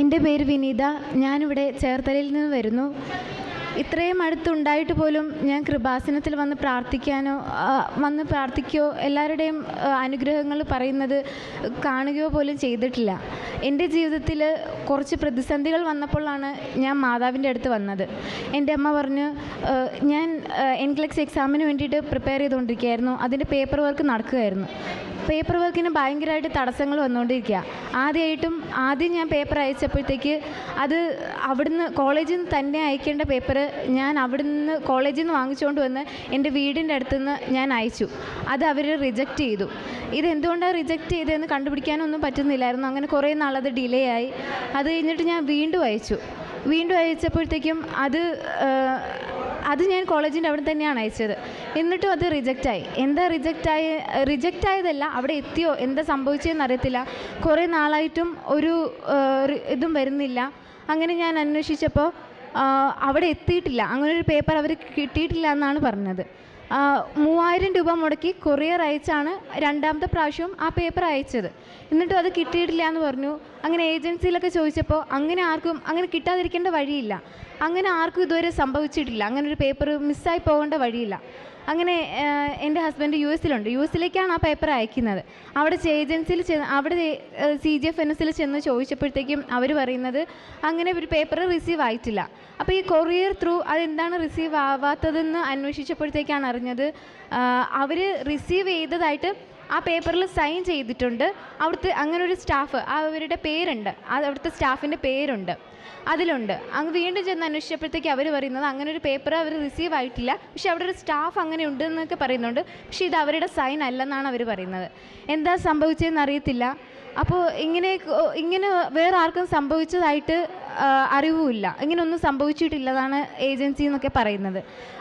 എന്റെ പേര് വിനീത. ഞാനിവിടെ ചേർത്തലയിൽ നിന്ന് വരുന്നു. ഇത്രയും അടുത്തുണ്ടായിട്ട് പോലും ഞാൻ കൃപാസനത്തിൽ വന്ന് പ്രാർത്ഥിക്കാനോ വന്ന് പ്രാർത്ഥിക്കുകയോ എല്ലാവരുടെയും അനുഗ്രഹങ്ങൾ പറയുന്നത് കാണുകയോ പോലും ചെയ്തിട്ടില്ല. എന്റെ ജീവിതത്തിൽ കുറച്ച് പ്രതിസന്ധികൾ വന്നപ്പോഴാണ് ഞാൻ മാതാവിന്റെ അടുത്ത് വന്നത്. എന്റെ അമ്മ പറഞ്ഞു ഞാൻ എൻക്ലക്സ് എക്സാമിന് വേണ്ടിയിട്ട് പ്രിപ്പയർ ചെയ്തുകൊണ്ടിരിക്കുകയായിരുന്നു. അതിന്റെ പേപ്പർ വർക്ക് നടക്കുകയായിരുന്നു. പേപ്പർ വർക്കിന് ഭയങ്കരമായിട്ട് തടസ്സങ്ങൾ വന്നുകൊണ്ടിരിക്കുക. ആദ്യമായിട്ടും ആദ്യം ഞാൻ പേപ്പർ അയച്ചപ്പോഴത്തേക്ക് അത് അവിടുന്ന് കോളേജിൽ നിന്ന് തന്നെ അയക്കേണ്ട പേപ്പർ ഞാൻ അവിടുന്ന് കോളേജിൽ നിന്ന് വാങ്ങിച്ചുകൊണ്ട് വന്ന് എന്റെ വീടിന്റെ അടുത്തുനിന്ന് ഞാൻ അയച്ചു. അത് അവർ റിജക്റ്റ് ചെയ്തു. ഇതെന്തുകൊണ്ടാണ് റിജക്റ്റ് ചെയ്തതെന്ന് കണ്ടുപിടിക്കാനൊന്നും പറ്റുന്നില്ലായിരുന്നു. അങ്ങനെ കുറേ നാളത് ഡിലേ ആയി. അത് കഴിഞ്ഞിട്ട് ഞാൻ വീണ്ടും അയച്ചു. വീണ്ടും അയച്ചപ്പോഴത്തേക്കും അത് അത് ഞാൻ കോളേജിന്റെ അവിടെ തന്നെയാണ് അയച്ചത്. എന്നിട്ടും അത് റിജക്റ്റ് ആയി. എന്താ റിജക്റ്റ് ആയ റിജക്റ്റ് ആയതല്ല അവിടെ എത്തിയോ? എന്താ സംഭവിച്ചതെന്ന് അറിയത്തില്ല കുറേ നാളായിട്ടും ഒരു ഇതും വരുന്നില്ല. അങ്ങനെ ഞാൻ അന്വേഷിച്ചപ്പോൾ അവിടെ എത്തിയിട്ടില്ല. അങ്ങനെ ഒരു പേപ്പർ അവർ കിട്ടിയിട്ടില്ല എന്നാണ് പറഞ്ഞത്. മൂവായിരം രൂപ മുടക്കി കൊറിയർ അയച്ചാണ് രണ്ടാമത്തെ പ്രാവശ്യവും ആ പേപ്പർ അയച്ചത്. എന്നിട്ടും അത് കിട്ടിയിട്ടില്ല എന്ന് പറഞ്ഞു. അങ്ങനെ ഏജൻസിയിലൊക്കെ ചോദിച്ചപ്പോൾ അങ്ങനെ ആർക്കും അങ്ങനെ കിട്ടാതിരിക്കേണ്ട വഴിയില്ല. അങ്ങനെ ആർക്കും ഇതുവരെ സംഭവിച്ചിട്ടില്ല. അങ്ങനെ ഒരു പേപ്പർ മിസ്സായി പോകേണ്ട വഴിയില്ല. അങ്ങനെ എന്റെ ഹസ്ബൻഡ് യു എസിലുണ്ട്. യു എസിലേക്കാണ് ആ പേപ്പർ അയക്കുന്നത്. അവിടെ ഏജൻസിയിൽ ചെന്ന് അവിടെ സി ജി എഫ് എൻ എസിൽ ചെന്ന് ചോദിച്ചപ്പോഴത്തേക്കും അവർ പറയുന്നത് അങ്ങനെ ഒരു പേപ്പർ റിസീവ് ആയിട്ടില്ല. അപ്പോൾ ഈ കൊറിയർ ത്രൂ അതെന്താണ് റിസീവ് ആവാത്തതെന്ന് അന്വേഷിച്ചപ്പോഴത്തേക്കാണ് അറിഞ്ഞത്. അവർ റിസീവ് ചെയ്തതായിട്ട് ആ പേപ്പറിൽ സൈൻ ചെയ്തിട്ടുണ്ട്. അവിടുത്തെ അങ്ങനെ ഒരു സ്റ്റാഫ് അവരുടെ പേരുണ്ട്. അവിടുത്തെ സ്റ്റാഫിന്റെ പേരുണ്ട്. അതിലുണ്ട്. അങ്ങ് വീണ്ടും ചെന്ന് അന്വേഷിച്ചപ്പോഴത്തേക്ക് അവർ പറയുന്നത് അങ്ങനെ ഒരു പേപ്പർ അവർ റിസീവ് ആയിട്ടില്ല. പക്ഷേ അവിടെ ഒരു സ്റ്റാഫ് അങ്ങനെ ഉണ്ട് എന്നൊക്കെ പറയുന്നുണ്ട്. പക്ഷേ ഇത് അവരുടെ സൈൻ അല്ലെന്നാണ് അവർ പറയുന്നത്. എന്താ സംഭവിച്ചതെന്ന് അറിയത്തില്ല. അപ്പോൾ ഇങ്ങനെ ഇങ്ങനെ വേറെ ആർക്കും സംഭവിച്ചതായിട്ട് അറിവുമില്ല. ഇങ്ങനെ ഒന്നും സംഭവിച്ചിട്ടില്ലെന്നാണ് ഏജൻസി എന്നൊക്കെ പറയുന്നത്.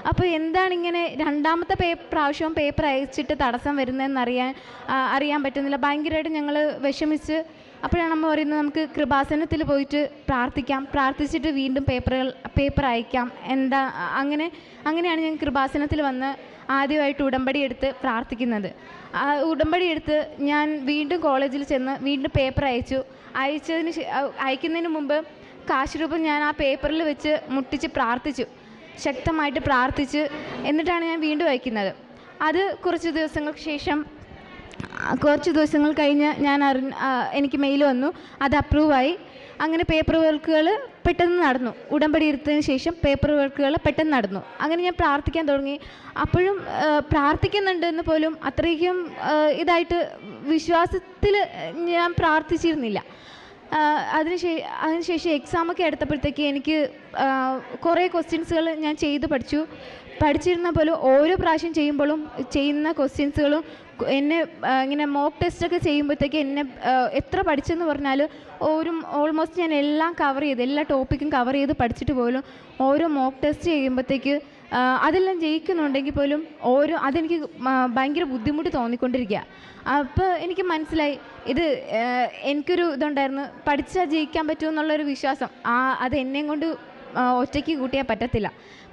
അപ്പോൾ എന്താണ് ഇങ്ങനെ രണ്ടാമത്തെ പേ പ്രാവശ്യവും പേപ്പർ അയച്ചിട്ട് തടസ്സം വരുന്നതെന്ന് അറിയാൻ പറ്റുന്നില്ല. ഭയങ്കരമായിട്ട് ഞങ്ങൾ വിഷമിച്ച് അപ്പോഴാണ് അമ്മ പറയുന്നത് നമുക്ക് കൃപാസനത്തിൽ പോയിട്ട് പ്രാർത്ഥിക്കാം. പ്രാർത്ഥിച്ചിട്ട് വീണ്ടും പേപ്പറുകൾ പേപ്പർ അയക്കാം. എന്താ അങ്ങനെ അങ്ങനെയാണ് ഞാൻ കൃപാസനത്തിൽ വന്ന് ആദ്യമായിട്ട് ഉടമ്പടി എടുത്ത് പ്രാർത്ഥിക്കുന്നത്. ഉടമ്പടി എടുത്ത് ഞാൻ വീണ്ടും കോളേജിൽ ചെന്ന് വീണ്ടും പേപ്പർ അയച്ചു. അയച്ചതിന് അയക്കുന്നതിന് മുമ്പ് കാശ് രൂപം ഞാൻ ആ പേപ്പറിൽ വെച്ച് മുട്ടിച്ച് പ്രാർത്ഥിച്ചു. ശക്തമായിട്ട് പ്രാർത്ഥിച്ച് എന്നിട്ടാണ് ഞാൻ വീണ്ടും അയക്കുന്നത്. അത് കുറച്ച് ദിവസങ്ങൾക്ക് ശേഷം കുറച്ച് ദിവസങ്ങൾ കഴിഞ്ഞ് ഞാൻ അറി എനിക്ക് മെയിൽ വന്നു. അത് അപ്രൂവായി അങ്ങനെ പേപ്പർ വർക്കുകൾ പെട്ടെന്ന് നടന്നു. ഉടമ്പടി എടുത്തതിന് ശേഷം പേപ്പർ വർക്കുകൾ പെട്ടെന്ന് നടന്നു. അങ്ങനെ ഞാൻ പ്രാർത്ഥിക്കാൻ തുടങ്ങി. അപ്പോഴും ആ, പ്രാർത്ഥിക്കുന്നുണ്ട് എന്ന് പോലും അത്രയ്ക്കും ഇതായിട്ട് വിശ്വാസത്തിൽ ഞാൻ പ്രാർത്ഥിച്ചിരുന്നില്ല. ആ, അതിന് ശേ അതിനുശേഷം എക്സാമൊക്കെ എടുത്തപ്പോഴത്തേക്ക് എനിക്ക് കുറേ ക്വസ്റ്റ്യൻസുകൾ ഞാൻ ചെയ്ത് പഠിച്ചു. പഠിച്ചിരുന്ന പോലും ഓരോ പ്രാവശ്യം ചെയ്യുമ്പോഴും ചെയ്യുന്ന ക്വസ്റ്റ്യൻസുകളും എന്നെ ഇങ്ങനെ മോക്ക് ടെസ്റ്റൊക്കെ ചെയ്യുമ്പോഴത്തേക്ക് എന്നെ എത്ര പഠിച്ചെന്ന് പറഞ്ഞാൽ ഒരു ഓൾമോസ്റ്റ് ഞാൻ എല്ലാം കവർ ചെയ്ത് എല്ലാ ടോപ്പിക്കും കവർ ചെയ്ത് പഠിച്ചിട്ട് പോലും ഓരോ മോക്ക് ടെസ്റ്റ് ചെയ്യുമ്പോഴത്തേക്ക് അതെല്ലാം ജയിക്കുന്നുണ്ടെങ്കിൽ പോലും ഓരോ അതെനിക്ക് ഭയങ്കര ബുദ്ധിമുട്ട് തോന്നിക്കൊണ്ടിരിക്കുക. അപ്പോൾ എനിക്ക് മനസ്സിലായി ഇത് എനിക്കൊരു ഇതുണ്ടായിരുന്നു പഠിച്ചാൽ ജയിക്കാൻ പറ്റുമെന്നുള്ളൊരു വിശ്വാസം. ആ അത് എന്നെയും കൊണ്ട് ഒറ്റയ്ക്ക് കൂട്ടിയാൽ പറ്റത്തില്ല.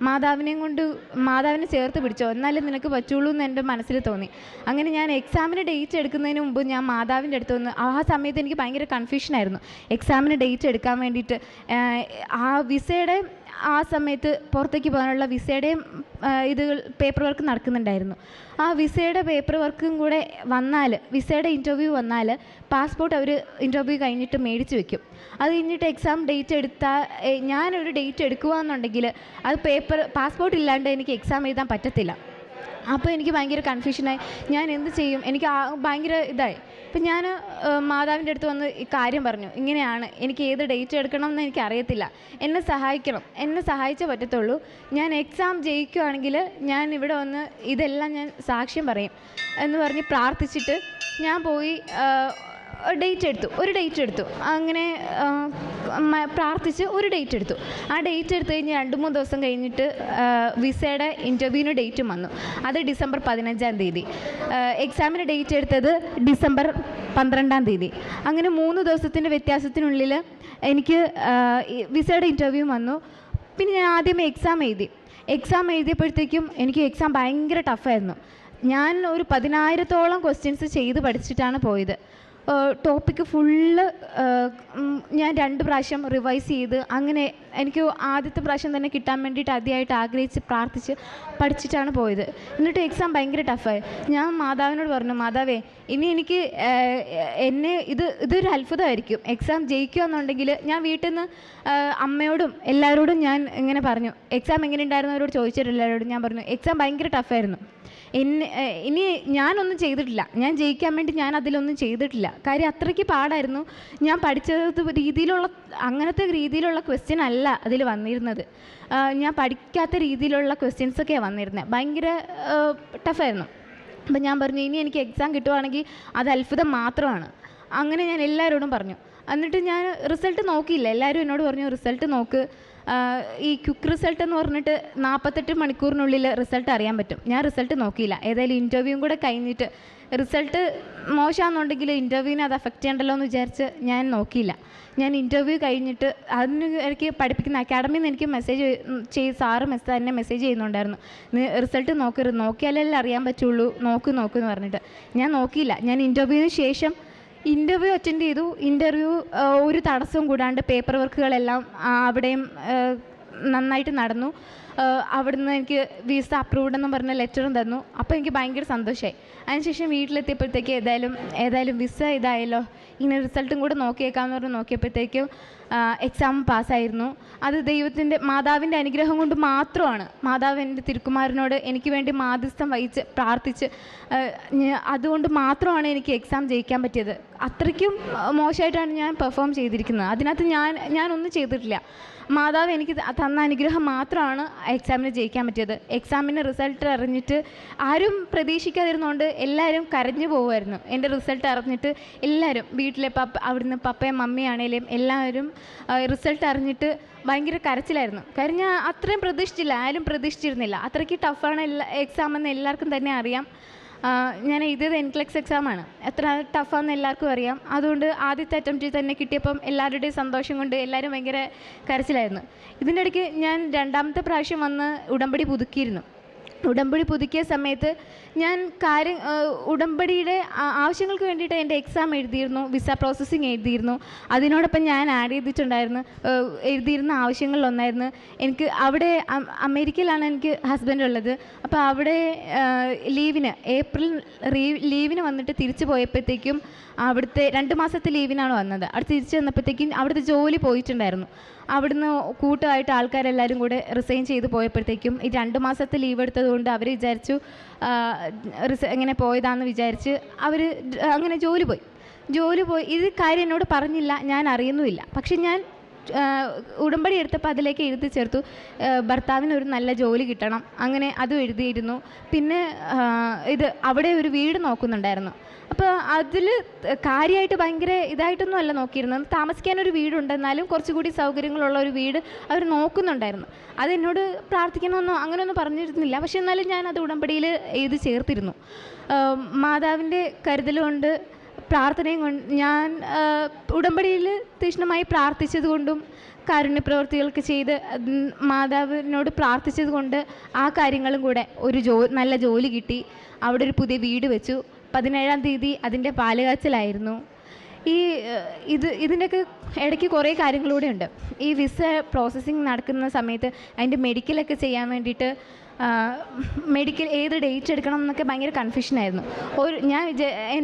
മാതാവിനെയും കൊണ്ട് മാതാവിനെ ചേർത്ത് പിടിച്ചോ എന്നാലും നിനക്ക് പറ്റുള്ളൂ എന്ന് എന്റെ മനസ്സിൽ തോന്നി. അങ്ങനെ ഞാൻ എക്സാമിന് ഡേറ്റ് എടുക്കുന്നതിന് മുമ്പ് ഞാൻ മാതാവിന്റെ അടുത്ത് വന്ന് ആ സമയത്ത് എനിക്ക് ഭയങ്കര കൺഫ്യൂഷനായിരുന്നു എക്സാമിന് ഡേറ്റ് എടുക്കാൻ വേണ്ടിയിട്ട് ആ വിസയുടെ ആ സമയത്ത് പുറത്തേക്ക് പോകാനുള്ള വിസയുടെയും ഇത് പേപ്പർ വർക്ക് നടക്കുന്നുണ്ടായിരുന്നു. ആ വിസയുടെ പേപ്പർ വർക്കും കൂടെ വന്നാൽ വിസയുടെ ഇന്റർവ്യൂ വന്നാൽ പാസ്പോർട്ട് അവർ ഇന്റർവ്യൂ കഴിഞ്ഞിട്ട് മേടിച്ച് വെക്കും. അത് കഴിഞ്ഞിട്ട് എക്സാം ഡേറ്റ് എടുത്താൽ ഞാനൊരു ഡേറ്റ് എടുക്കുക എന്നുണ്ടെങ്കിൽ അത് പേപ്പർ പാസ്പോർട്ട് ഇല്ലാണ്ട് എനിക്ക് എക്സാം എഴുതാൻ പറ്റത്തില്ല. അപ്പോൾ എനിക്ക് ഭയങ്കര കൺഫ്യൂഷനായി ഞാൻ എന്ത് ചെയ്യും? എനിക്ക് ഭയങ്കര ഇതായി. അപ്പം ഞാൻ മാതാവിന്റെ അടുത്ത് വന്ന് ഈ കാര്യം പറഞ്ഞു. ഇങ്ങനെയാണ്. എനിക്ക് ഏത് ഡേറ്റ് എടുക്കണം എന്ന് എനിക്ക് അറിയത്തില്ല. എന്നെ സഹായിക്കണം. എന്നെ സഹായിച്ചേ പറ്റത്തുള്ളൂ. ഞാൻ എക്സാം ജയിക്കുകയാണെങ്കിൽ ഞാൻ ഇവിടെ വന്ന് ഇതെല്ലാം ഞാൻ സാക്ഷ്യം പറയും എന്ന് പറഞ്ഞ് പ്രാർത്ഥിച്ചിട്ട് ഞാൻ പോയി ഡേറ്റ് എടുത്തു ഒരു ഡേറ്റ് എടുത്തു. അങ്ങനെ പ്രാർത്ഥിച്ച് ഒരു ഡേറ്റ് എടുത്തു. ആ ഡേറ്റ് എടുത്തു കഴിഞ്ഞ് രണ്ട് മൂന്ന് ദിവസം കഴിഞ്ഞിട്ട് വിസയുടെ ഇന്റർവ്യൂവിന് ഡേറ്റും വന്നു. അത് ഡിസംബർ പതിനഞ്ചാം തീയതി. എക്സാമിന് ഡേറ്റ് എടുത്തത് ഡിസംബർ പന്ത്രണ്ടാം തീയതി. അങ്ങനെ മൂന്ന് ദിവസത്തിന്റെ വ്യത്യാസത്തിനുള്ളിൽ എനിക്ക് വിസയുടെ ഇന്റർവ്യൂ വന്നു. പിന്നെ ഞാൻ ആദ്യമേ എക്സാം എഴുതി. എക്സാം എഴുതിയപ്പോഴത്തേക്കും എനിക്ക് എക്സാം ഭയങ്കര ടഫായിരുന്നു ഞാൻ ഒരു പതിനായിരത്തോളം ക്വസ്റ്റ്യൻസ് ചെയ്ത് പഠിച്ചിട്ടാണ് പോയത്. ടോപ്പിക്ക് ഫുള്ള് ഞാൻ രണ്ട് പ്രാവശ്യം റിവൈസ് ചെയ്ത് അങ്ങനെ എനിക്ക് ആദ്യത്തെ പ്രാവശ്യം തന്നെ കിട്ടാൻ വേണ്ടിയിട്ട് അതിയായിട്ട് ആഗ്രഹിച്ച് പ്രാർത്ഥിച്ച് പഠിച്ചിട്ടാണ് പോയത്. എന്നിട്ട് എക്സാം ഭയങ്കര ടഫായി ഞാൻ മാതാവിനോട് പറഞ്ഞു മാതാവേ ഇനി എനിക്ക് എന്നെ ഇത് ഇതൊരു അത്ഭുതമായിരിക്കും. എക്സാം ജയിക്കുക എന്നുണ്ടെങ്കിൽ ഞാൻ വീട്ടിൽ നിന്ന് അമ്മയോടും എല്ലാവരോടും ഞാൻ ഇങ്ങനെ പറഞ്ഞു. എക്സാം എങ്ങനെ ഉണ്ടായിരുന്നവരോട് ചോദിച്ചിട്ട് എല്ലാവരോടും ഞാൻ പറഞ്ഞു എക്സാം ഭയങ്കര ടഫായിരുന്നു എന്നെ ഇനി ഞാനൊന്നും ചെയ്തിട്ടില്ല. ഞാൻ ജയിക്കാൻ വേണ്ടി ഞാൻ അതിലൊന്നും ചെയ്തിട്ടില്ല. കാര്യം അത്രയ്ക്ക് പാടായിരുന്നു. ഞാൻ പഠിച്ചത് രീതിയിലുള്ള അങ്ങനത്തെ രീതിയിലുള്ള ക്വസ്റ്റ്യൻ അല്ല അതിൽ വന്നിരുന്നത്. ഞാൻ പഠിക്കാത്ത രീതിയിലുള്ള ക്വസ്റ്റ്യൻസൊക്കെയാണ് വന്നിരുന്നത് ഭയങ്കര ടഫായിരുന്നു. അപ്പം ഞാൻ പറഞ്ഞു ഇനി എനിക്ക് എക്സാം കിട്ടുവാണെങ്കിൽ അത് അത്ഭുതം മാത്രമാണ്. അങ്ങനെ ഞാൻ എല്ലാവരോടും പറഞ്ഞു. എന്നിട്ട് ഞാൻ റിസൾട്ട് നോക്കിയില്ല. എല്ലാവരും എന്നോട് പറഞ്ഞു റിസൾട്ട് നോക്ക്. ഈ ക്വിക്ക് റിസൾട്ട് എന്ന് പറഞ്ഞിട്ട് നാൽപ്പത്തെട്ട് മണിക്കൂറിനുള്ളിൽ റിസൾട്ട് അറിയാൻ പറ്റും. ഞാൻ റിസൾട്ട് നോക്കിയില്ല. ഏതായാലും ഇന്റർവ്യൂവും കൂടെ കഴിഞ്ഞിട്ട് റിസൾട്ട് മോശമാണെന്നുണ്ടെങ്കിൽ ഇന്റർവ്യൂവിനെ അത് അഫക്റ്റ് ചെയ്യണ്ടല്ലോ എന്ന് വിചാരിച്ച് ഞാൻ നോക്കിയില്ല. ഞാൻ ഇന്റർവ്യൂ കഴിഞ്ഞിട്ട് അതിന് എനിക്ക് പഠിപ്പിക്കുന്ന അക്കാഡമിയിൽ നിന്ന് എനിക്ക് മെസ്സേജ് ചെയ്ത് സാറ് മെസ്സ് തന്നെ മെസ്സേജ് ചെയ്യുന്നുണ്ടായിരുന്നു. റിസൾട്ട് നോക്കരുത് നോക്കിയാലല്ലേ അറിയാൻ പറ്റുള്ളൂ. നോക്ക് നോക്ക് എന്ന് പറഞ്ഞിട്ട്. ഞാൻ നോക്കിയില്ല. ഞാൻ ഇന്റർവ്യൂവിന് ശേഷം ഇന്റർവ്യൂ അറ്റൻഡ് ചെയ്തു. ഇന്റർവ്യൂ ഒരു തടസ്സവും കൂടാണ്ട് പേപ്പർ വർക്കുകളെല്ലാം അവിടെയും നന്നായിട്ട് നടന്നു. അവിടുന്ന് എനിക്ക് വിസ അപ്രൂവ്ഡ് എന്ന് പറഞ്ഞ ലെറ്ററും തന്നു. അപ്പോൾ എനിക്ക് ഭയങ്കര സന്തോഷമായി അതിനുശേഷം വീട്ടിലെത്തിയപ്പോഴത്തേക്ക് ഏതായാലും ഏതായാലും വിസ ഇതായല്ലോ. ഇങ്ങനെ റിസൾട്ടും കൂടെ നോക്കിയേക്കാമെന്ന് പറഞ്ഞ് നോക്കിയപ്പോഴത്തേക്കും എക്സാം പാസ്സായിരുന്നു. അത് ദൈവത്തിന്റെ മാതാവിന്റെ അനുഗ്രഹം കൊണ്ട് മാത്രമാണ്. മാതാവ് എന്റെ തിരുക്കുമാരനോട് എനിക്ക് വേണ്ടി മാധ്യസ്ഥം വഹിച്ച് പ്രാർത്ഥിച്ച് അതുകൊണ്ട് മാത്രമാണ് എനിക്ക് എക്സാം ജയിക്കാൻ പറ്റിയത്. അത്രയ്ക്കും മോശമായിട്ടാണ് ഞാൻ പെർഫോം ചെയ്തിരിക്കുന്നത്. അതിനകത്ത് ഞാൻ ഞാനൊന്നും ചെയ്തിട്ടില്ല. മാതാവ് എനിക്ക് തന്ന അനുഗ്രഹം മാത്രമാണ് എക്സാമിന് ജയിക്കാൻ പറ്റിയത്. എക്സാമിന് റിസൾട്ട് അറിഞ്ഞിട്ട് ആരും പ്രതീക്ഷിക്കാതിരുന്നുകൊണ്ട് എല്ലാവരും കരഞ്ഞു പോകുമായിരുന്നു എന്റെ റിസൾട്ട് അറിഞ്ഞിട്ട് എല്ലാവരും വീട്ടിലെ പപ്പ അവിടുന്ന് പപ്പയും മമ്മിയാണേലും എല്ലാവരും റിസൾട്ട് അറിഞ്ഞിട്ട് ഭയങ്കര കരച്ചിലായിരുന്നു. കാര്യം ഞാൻ അത്രയും പ്രതീക്ഷിച്ചില്ല ആരും പ്രതീക്ഷിച്ചിരുന്നില്ല. അത്രയ്ക്ക് ടഫാണ് എല്ലാ എക്സാം എന്ന് എല്ലാവർക്കും തന്നെ അറിയാം. ഞാൻ എഴുതിയത് എൻക്ലെക്സ് എക്സാമാണ് എത്ര ടഫാണെന്ന് എല്ലാവർക്കും അറിയാം. അതുകൊണ്ട് ആദ്യത്തെ അറ്റംപ്റ്റിൽ തന്നെ കിട്ടിയപ്പം എല്ലാവരുടെയും സന്തോഷം കൊണ്ട് എല്ലാവരും ഭയങ്കര കരച്ചിലായിരുന്നു. ഇതിന്റെ ഇടയ്ക്ക് ഞാൻ രണ്ടാമത്തെ പ്രാവശ്യം വന്ന് ഉടമ്പടി പുതുക്കിയിരുന്നു. ഉടമ്പടി പുതുക്കിയ സമയത്ത് ഞാൻ കാര്യം ഉടമ്പടിയുടെ ആവശ്യങ്ങൾക്ക് വേണ്ടിയിട്ട് എന്റെ എക്സാം എഴുതിയിരുന്നു വിസ പ്രോസസ്സിങ് എഴുതിയിരുന്നു. അതിനോടൊപ്പം ഞാൻ ആഡ് ചെയ്തിട്ടുണ്ടായിരുന്നു എഴുതിയിരുന്ന ആവശ്യങ്ങളിലൊന്നായിരുന്നു എനിക്ക് അവിടെ അമേരിക്കയിലാണ് എനിക്ക് ഹസ്ബൻഡ് ഉള്ളത്. അപ്പോൾ അവിടെ ലീവിന് ഏപ്രിൽ ലീവിന് വന്നിട്ട് തിരിച്ചു പോയപ്പോഴത്തേക്കും അവിടുത്തെ രണ്ട് മാസത്തെ ലീവിനാണ് വന്നത്. അവിടെ തിരിച്ചു വന്നപ്പോഴത്തേക്കും അവിടുത്തെ ജോലി പോയിട്ടുണ്ടായിരുന്നു. അവിടുന്ന് കൂട്ടമായിട്ട് ആൾക്കാരെല്ലാവരും കൂടെ റിസൈൻ ചെയ്ത് പോയപ്പോഴത്തേക്കും ഈ രണ്ട് മാസത്തെ ലീവ് എടുത്തതുകൊണ്ട് അവർ വിചാരിച്ചു റിസ ഇങ്ങനെ പോയതാണെന്ന് വിചാരിച്ച് അവർ അങ്ങനെ ജോലി പോയി. ജോലി പോയി. ഇത് കാര്യം എന്നോട് പറഞ്ഞില്ല ഞാൻ അറിയുന്നുമില്ല. പക്ഷെ ഞാൻ ഉടമ്പടി എടുത്തപ്പോൾ അതിലേക്ക് എഴുതി ചേർത്തു. ഭർത്താവിന് ഒരു നല്ല ജോലി കിട്ടണം. അങ്ങനെ അതും എഴുതിയിരുന്നു. പിന്നെ ഇത് അവിടെ ഒരു വീട് നോക്കുന്നുണ്ടായിരുന്നു. അപ്പോൾ അതിൽ കാര്യമായിട്ട് ഭയങ്കര ഇതായിട്ടൊന്നും അല്ല നോക്കിയിരുന്നത്. ഒരു വീടുണ്ട്. എന്നാലും കുറച്ചുകൂടി സൗകര്യങ്ങളുള്ള ഒരു വീട് അവർ നോക്കുന്നുണ്ടായിരുന്നു. അതെന്നോട് പ്രാർത്ഥിക്കണമെന്നോ അങ്ങനെയൊന്നും പറഞ്ഞിരുന്നില്ല. പക്ഷെ എന്നാലും ഞാൻ അത് ഉടമ്പടിയിൽ എഴുതി ചേർത്തിരുന്നു. മാതാവിന്റെ കരുതൽ കൊണ്ട് പ്രാർത്ഥനയും കൊണ്ട് ഞാൻ ഉടമ്പടിയിൽ തീക്ഷ്ണമായി പ്രാർത്ഥിച്ചതുകൊണ്ടും കാരുണ്യപ്രവൃത്തികൾക്ക് ചെയ്ത് മാതാവിനോട് പ്രാർത്ഥിച്ചത് കൊണ്ട് ആ കാര്യങ്ങളും കൂടെ ഒരു ജോ നല്ല ജോലി കിട്ടി. അവിടെ ഒരു പുതിയ വീട് വെച്ചു. പതിനേഴാം തീയതി അതിന്റെ പാലുകാച്ചിലായിരുന്നു. ഈ ഇത് ഇതിന്റെയൊക്കെ ഇടയ്ക്ക് കുറേ കാര്യങ്ങളൂടെ ഉണ്ട് ഈ വിസ പ്രോസസ്സിങ് നടക്കുന്ന സമയത്ത് അതിന്റെ മെഡിക്കലൊക്കെ ചെയ്യാൻ വേണ്ടിയിട്ട് മെഡിക്കൽ ഏത് ഡേറ്റ് എടുക്കണം എന്നൊക്കെ ഭയങ്കര കൺഫ്യൂഷനായിരുന്നു ഒരു ഞാൻ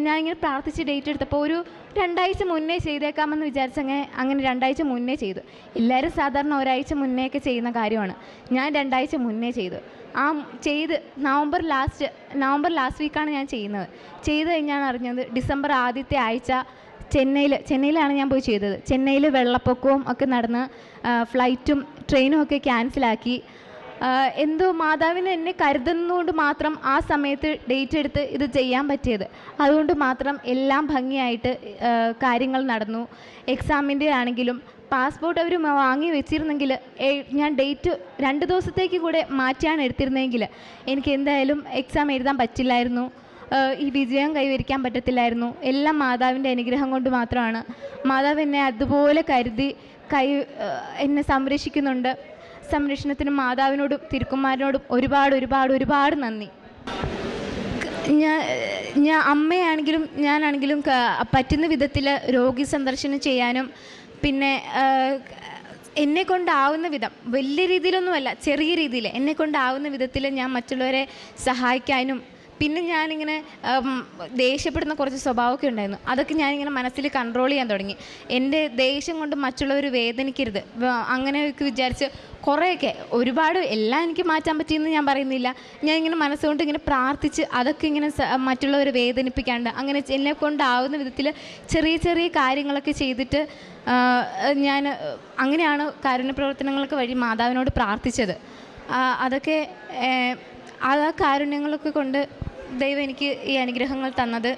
ഞാൻ ഇങ്ങനെ പ്രാർത്ഥിച്ച് ഡേറ്റ് എടുത്തപ്പോൾ ഒരു രണ്ടാഴ്ച മുന്നേ ചെയ്തേക്കാമെന്ന് വിചാരിച്ച അങ്ങനെ അങ്ങനെ രണ്ടാഴ്ച മുന്നേ ചെയ്തു. എല്ലാവരും സാധാരണ ഒരാഴ്ച മുന്നേ ഒക്കെ ചെയ്യുന്ന കാര്യമാണ്. ഞാൻ രണ്ടാഴ്ച മുന്നേ ചെയ്തു. ആ ചെയ്ത് നവംബർ ലാസ്റ്റ് നവംബർ ലാസ്റ്റ് വീക്കാണ് ഞാൻ ചെയ്യുന്നത്. ചെയ്ത് കഴിഞ്ഞാണ് അറിഞ്ഞത് ഡിസംബർ ആദ്യത്തെ ആഴ്ച ചെന്നൈയിൽ ചെന്നൈയിലാണ് ഞാൻ പോയി ചെയ്തത്. ചെന്നൈയിൽ വെള്ളപ്പൊക്കവും ഒക്കെ നടന്ന് ഫ്ലൈറ്റും ട്രെയിനും ഒക്കെ ക്യാൻസലാക്കി എന്തോ മാതാവിന് എന്നെ കരുതുന്നതുകൊണ്ട് മാത്രം ആ സമയത്ത് ഡേറ്റ് എടുത്ത് ഇത് ചെയ്യാൻ പറ്റിയത്. അതുകൊണ്ട് മാത്രം എല്ലാം ഭംഗിയായിട്ട് കാര്യങ്ങൾ നടന്നു. എക്സാമിന്റെ ആണെങ്കിലും പാസ്പോർട്ട് അവർ വാങ്ങി വെച്ചിരുന്നെങ്കിൽ ഞാൻ ഡേറ്റ് രണ്ട് ദിവസത്തേക്ക് കൂടെ മാറ്റിയാണ് എടുത്തിരുന്നതെങ്കിൽ എനിക്ക് എന്തായാലും എക്സാം എഴുതാൻ പറ്റില്ലായിരുന്നു. ഈ വിജയം കൈവരിക്കാൻ പറ്റത്തില്ലായിരുന്നു. എല്ലാം മാതാവിന്റെ അനുഗ്രഹം കൊണ്ട് മാത്രമാണ്. മാതാവ് എന്നെ അതുപോലെ കരുതി കൈ എന്നെ സംരക്ഷിക്കുന്നുണ്ട്. സംരക്ഷണത്തിന് മാതാവിനോടും തിരുക്കുമാരനോടും ഒരുപാട് ഒരുപാട് ഒരുപാട് നന്ദി. ഞാൻ ഞാൻ അമ്മയാണെങ്കിലും ഞാനാണെങ്കിലും പറ്റുന്ന വിധത്തിൽ രോഗി സന്ദർശനം ചെയ്യാനും പിന്നെ എന്നെ കൊണ്ടാവുന്ന വിധം വലിയ രീതിയിലൊന്നുമല്ല ചെറിയ രീതിയിൽ എന്നെ കൊണ്ടാവുന്ന വിധത്തിൽ ഞാൻ മറ്റുള്ളവരെ സഹായിക്കാനും പിന്നെ ഞാനിങ്ങനെ ദേഷ്യപ്പെടുന്ന കുറച്ച് സ്വഭാവമൊക്കെ ഉണ്ടായിരുന്നു. അതൊക്കെ ഞാനിങ്ങനെ മനസ്സിൽ കൺട്രോൾ ചെയ്യാൻ തുടങ്ങി. എന്റെ ദേഷ്യം കൊണ്ട് മറ്റുള്ളവർ വേദനിക്കരുത്. അങ്ങനെയൊക്കെ വിചാരിച്ച് കുറേയൊക്കെ ഒരുപാട് എല്ലാം എനിക്ക് മാറ്റാൻ പറ്റിയെന്ന് ഞാൻ പറയുന്നില്ല. ഞാൻ ഇങ്ങനെ മനസ്സുകൊണ്ട് ഇങ്ങനെ പ്രാർത്ഥിച്ച് അതൊക്കെ ഇങ്ങനെ മറ്റുള്ളവരെ വേദനിപ്പിക്കാണ്ട് അങ്ങനെ എന്നെ കൊണ്ടാവുന്ന വിധത്തിൽ ചെറിയ ചെറിയ കാര്യങ്ങളൊക്കെ ചെയ്തിട്ട് ഞാൻ അങ്ങനെയാണ് കാരുണ്യ പ്രവർത്തനങ്ങളൊക്കെ വഴി മാതാവിനോട് പ്രാർത്ഥിച്ചത്. അതൊക്കെ ആ കാരുണ്യങ്ങളൊക്കെ കൊണ്ട് ദൈവം എനിക്ക് ഈ അനുഗ്രഹങ്ങൾ തന്നത്.